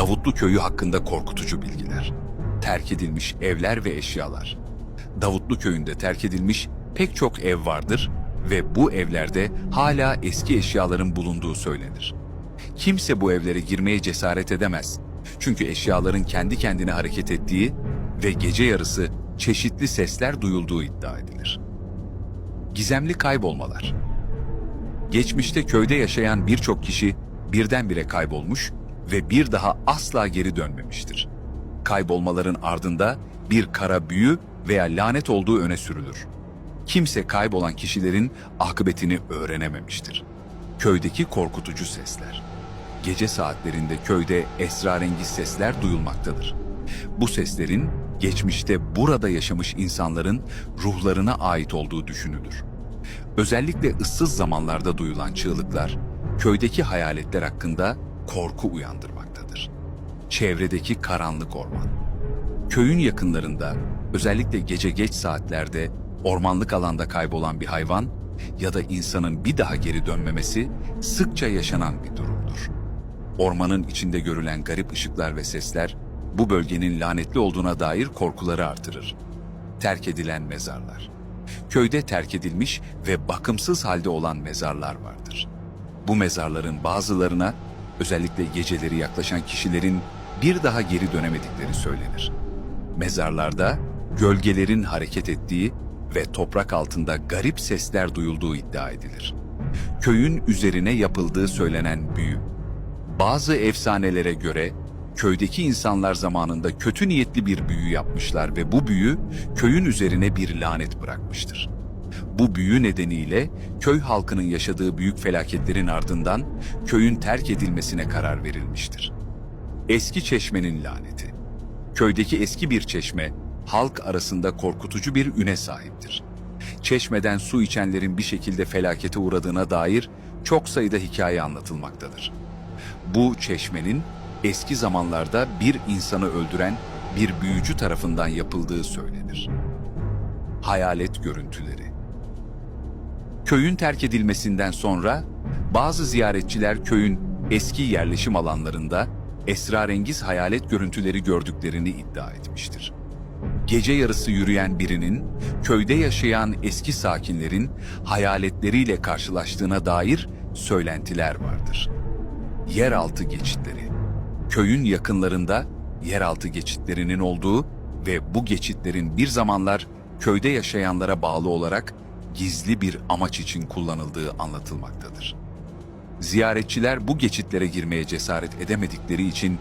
Davutlu köyü hakkında korkutucu bilgiler. Terk edilmiş evler ve eşyalar. Davutlu köyünde terk edilmiş pek çok ev vardır ve bu evlerde hala eski eşyaların bulunduğu söylenir. Kimse bu evlere girmeye cesaret edemez. Çünkü eşyaların kendi kendine hareket ettiği ve gece yarısı çeşitli sesler duyulduğu iddia edilir. Gizemli kaybolmalar. Geçmişte köyde yaşayan birçok kişi birdenbire kaybolmuş ve bir daha asla geri dönmemiştir. Kaybolmaların ardında bir kara büyü veya lanet olduğu öne sürülür. Kimse kaybolan kişilerin akıbetini öğrenememiştir. Köydeki korkutucu sesler. Gece saatlerinde köyde esrarengiz sesler duyulmaktadır. Bu seslerin geçmişte burada yaşamış insanların ruhlarına ait olduğu düşünülür. Özellikle ıssız zamanlarda duyulan çığlıklar, köydeki hayaletler hakkında korku uyandırmaktadır. Çevredeki karanlık orman. Köyün yakınlarında, özellikle gece geç saatlerde ormanlık alanda kaybolan bir hayvan ya da insanın bir daha geri dönmemesi sıkça yaşanan bir durumdur. Ormanın içinde görülen garip ışıklar ve sesler bu bölgenin lanetli olduğuna dair korkuları artırır. Terk edilen mezarlar. Köyde terk edilmiş ve bakımsız halde olan mezarlar vardır. Bu mezarların bazılarına özellikle geceleri yaklaşan kişilerin bir daha geri dönemedikleri söylenir. Mezarlarda gölgelerin hareket ettiği ve toprak altında garip sesler duyulduğu iddia edilir. Köyün üzerine yapıldığı söylenen büyü. Bazı efsanelere göre köydeki insanlar zamanında kötü niyetli bir büyü yapmışlar ve bu büyü köyün üzerine bir lanet bırakmıştır. Bu büyü nedeniyle köy halkının yaşadığı büyük felaketlerin ardından köyün terk edilmesine karar verilmiştir. Eski çeşmenin laneti. Köydeki eski bir çeşme halk arasında korkutucu bir üne sahiptir. Çeşmeden su içenlerin bir şekilde felakete uğradığına dair çok sayıda hikaye anlatılmaktadır. Bu çeşmenin eski zamanlarda bir insanı öldüren bir büyücü tarafından yapıldığı söylenir. Hayalet görüntüleri Köyün terk edilmesinden sonra bazı ziyaretçiler köyün eski yerleşim alanlarında esrarengiz hayalet görüntüleri gördüklerini iddia etmiştir. Gece yarısı yürüyen birinin köyde yaşayan eski sakinlerin hayaletleriyle karşılaştığına dair söylentiler vardır. Yeraltı geçitleri. Köyün yakınlarında yeraltı geçitlerinin olduğu ve bu geçitlerin bir zamanlar köyde yaşayanlara bağlı olarak gizli bir amaç için kullanıldığı anlatılmaktadır. Ziyaretçiler bu geçitlere girmeye cesaret edemedikleri için